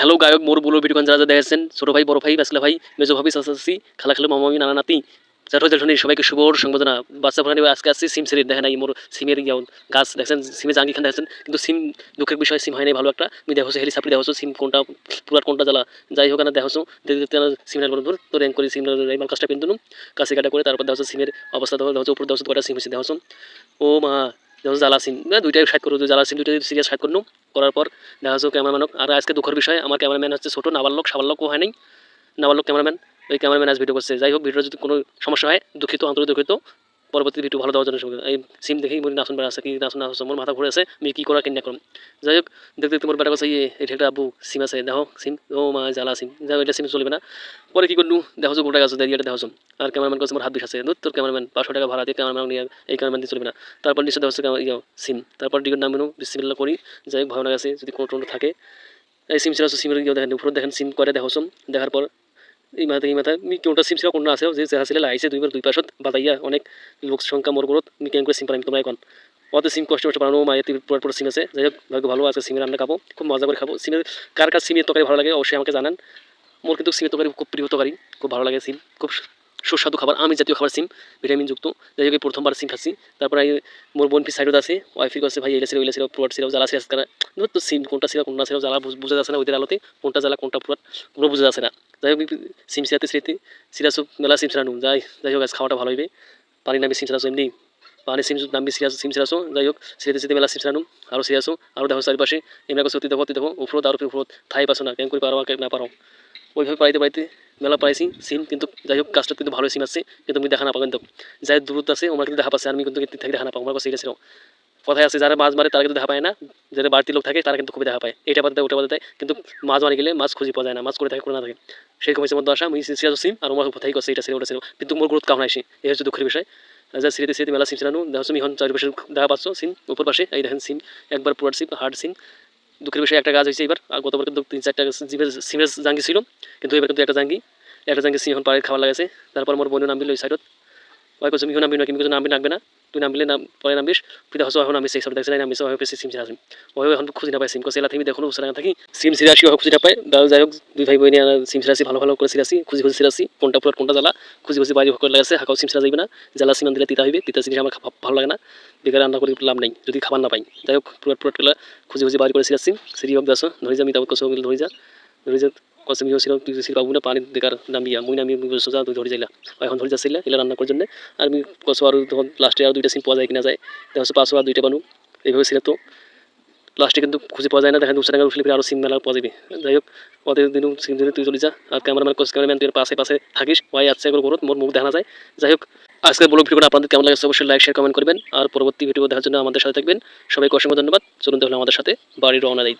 Hello গায়ক, মোর বুলো video যারা দেখেছেন, ছোটো ভাই, বড় ভাই, বাসলা ভাই, মেজো ভাবি চাচাচি খালা খালো মামামি নানা, নাতি যারা জেঠনি সবাইকে শুভ সংবোধনা বাচ্চা ফোনে আজকে আসছি, সিম সিরিজ দেখেন এই মোর সিমের গাছ দেখছেন, সিমে জাঙ্গি খান দেখছেন, কিন্তু সিম দুঃখের বিষয়, সিম হয়নি ভালো একটা। আমি দেখো হেলি সাপড়ি দেখো সিম কোনটা পুরার কোনটা জ্বালা, যাই হোক না দেখো সিমের বন্ধুর, তো র্যাঙ্ক করি, সিম মাল কাজটা পিন্তুনু, কাছে কাটা করে, তারপর দেখো সিমের অবস্থা দেখো দেখো উপর দেখো কয়টা সিম হচ্ছে দেখো ও মা দেখো জ্বালাসিন দুইটাই সাইড করো জ্বালাসিন দুইটা সিরিয়াস সাইড করুন। করার পর দেখা যাচ্ছে ক্যামেরাম্যানক আর আজকে দুঃখের বিষয়, আমার ক্যামেরাম্যান হচ্ছে ছোটো, নাবালক, সাবালকও হয় নাই। নাবালক ক্যামেরাম্যান ওই ক্যামেরাম্যান আজ ভিডিও করছে। যাই হোক ভিডিও যদি কোনো সমস্যা হয়, দুঃখিত, আন্তরিক দুঃখিত। পরবর্তী ভিডিও ভালো দেওয়ার জন্য এই সিম দেখেই মনে নাচন বেড়া আছে কি নাচন নাচন মোর মাথা ঘুরে আছে আমি কী করা কিনা করুন। যাই হোক, দেখতে দেখতে মোর বেটা ইয়ে এই ঠেকটা আব্বু সিম আছে, দেখো সিম ও মা, জ্বালা সিম যাই এটা সিম চলবে না। পরে কী করলু, দেখো গোটা গাছ দেরিয়াটা দেখো আর ক্যামেরাম্যান কাছে আমার হাত বিষ আছে দুধ তোর ক্যামেরাম্যান পাঁচশো টাকা ভাড়া দিয়ে ক্যামেরাম্যান নিয়ে এই ক্যামেরাম্যান দিয়ে চলবে না। তারপর নিশ্চয় দেখো ইয়ে সিম তারপর ডিগের নাম বিসমিল্লা করি। যাই হোক ভালো লাগে যদি কোনো টোনো থাকে। এই সিম ছিল সিমের ইয়ে দেখেন উপরে দেখেন সিম করে দেখো দেখার পর এই মাথা এই মাথা মি কোনটা সিম ছিল কোনটা আছে, যে যাহা ছিল লাইছে দুইবার দুই পাশত বাতাইয়া অনেক লোক সংখ্যা মোর করত মি কেন করে সিম পারাম তোমরা এখন অত সিম কষ্ট কষ্ট বানানো মায়ের পুরো পুরো সিম আছে। যাই হোক ভাগ্য ভালো আছে সিমের রান্না খাব। খুব মজা করে খাব। সিমের কার কার সিমের তরকারি ভালো লাগে, অবশ্যই আমাকে জানান। মোর কিন্তু সিমের তরকারি খুব প্রিয় তরকারি, খুব ভালো লাগে সিম খুব সুস্বাদু খাবার আমি জাতীয় খাবার সিম ভিটামিনযুক্ত যাই হোক প্রথমবার সিম খাচ্ছি। তারপরে মোর বোন ফি সাইডত আছে ওয়াইফি কাছে ভাই এটা ছিল ওইটা ছিল, পুরাট ছিল, জ্বালা ছিল তো সিম কোনটা ছিল কোনটা ছিল, জ্বালা বুঝা যাচ্ছে না ওইদের আলোতে কোনটা জ্বালা, কোনটা পুরাট, কোনো বুঝা যাচ্ছে না। যাই হোক সিম সিরাতে স্মৃতি। সিরাসু মেলা সিম সিরানু যাই যাই হোক, আজ খাওয়াটা ভালো হইবে। পানি নামে সিম সিরাসু এমনি। পানি সিম নামবি সিম সিরাসু যাই হোক, স্মৃতি স্মৃতি মেলা সিম সিরানু আরও সিরাসু আরও দেখো চারিপাশে। এমনি সত্যি দেখো দেখো। উপরত আরও উপরত। ঠাই পাসো না, কেন করে পারো না পারো। ওইভাবে পাইতে পাইতে মেলা পাইছি সিম কিন্তু যাই হোক কাজটা কিন্তু ভালো সিম আছে। কিন্তু আমি দেখা না পাবেন তো যাই দূরত্ব আছে ওরা কিন্তু দেখা পাচ্ছে আমি কিন্তু দেখা না পাবো আমার কাছে এটা কথায় আছে যারা মাছ মারে তারা কিন্তু দেখা পায় না। যারা বাড়তি লোক থাকে তারা কিন্তু খুবই দেখা পায়। এটা বাদ দেয় ওটা বাদ কিন্তু মাছ মারি গেলে মাছ খুঁজে পাওয়া যায় না, মাছ করে থাকে, করে না থাকে। সেই কমেছে মধ্যে আসা আমি সিরিয়াস সিম আর আমার কোথায় করছে এটা ছিল ওটা ছিল কিন্তু মোর গ্রোথ কামনা আসি এই হচ্ছে দুঃখের বিষয়। যা স্মৃতি স্মৃতি মেলা সিম ছিলানো দেখা তুমি এখন চারিপাশে দেখা পাচ্ছ সিম উপর পাশে, এই দেখেন সিম একবার পুরার সিম হার্ড সিম দুঃখের বিষয়ে, একটা গাছ হয়েছে এবার আর গতবার কিন্তু তিন চারটা জিমের সিমের জাঙ্গি ছিল, কিন্তু এবার কিন্তু একটা জাঙ্গি। একটা জাঙ্গি সিম এখন পাড়ে খাবার লাগাছে তারপর মোর বোনের নামবিল ওই সাইডত। ওই কইছে মিহু নামবি না কিন্তু নামবি, নামবে না। তুই নামবিলে নাম পরে নামবিস পিতা হসো এখন আমি সেই সব দেখছি নামিস ওই পেছি সিম সিরাসিম ওই এখন খুঁজে না পাই সিম কসেলা থেকে দেখুন উসরা থাকি সিম সিরাসি ওই খুঁজে না পাই দাও যাই হোক দুই ভাই বোন সিম সিরাসি ভালো ভালো করে সিরাসি খুঁজি খুঁজি সিরাসি কোনটা পুরো কোনটা জ্বালা, খুঁজি খুঁজি বাইরে করে লাগাছে হাকাও সিম সিরা না। জ্বালা সিমান দিলে তিতা হইবে, তিতা জিনিস আমার ভালো লাগে না। বেকার রান্না করে লাভ নেই, যদি খাবার না পাই যাই হোক পুরো পুরো খুঁজি খুঁজি বাইরে করে সিরাসি সিরি হোক দাসো ধরে যা আমি তারপর কসো ধরে যা। ধরে যা পানি দেখার নামিয়া নামি ধরে যাইলা। এখন ধরে যাচ্ছিলা, এলা রান্না করার জন্য। আর আমি আর তখন লাস্টে আর দুইটা পাওয়া যায় কিনা যায়। দেখা হচ্ছে পাঁচশো আর দুইটা বানু, এইভাবে ছিল তো। লাস্টে কিন্তু খুঁজে পাওয়া যায় না দেখেন দুশো টাকা আরও সিম মেলা পাওয়া যাবে। যাই হোক ওদের দিন সিম দিনে তুই চলে যা। আর ক্যামেরাম্যান ক্যামেরাম্যান তুই পাশে পাশে থাকিস। করত মোর মুখ দেখা যায়। যাই হোক, আজকের ব্লগ ভিডিওটা আপনাদের কেমন লাগছে অবশ্যই লাইক শেয়ার কমেন্ট করবেন। আর পরবর্তী ভিডিও দেখার জন্য আমাদের সাথে থাকবেন। সবাইকে অসংখ্য ধন্যবাদ। চলুন তাহলে আমাদের সাথে বাড়ি রওনা দেয়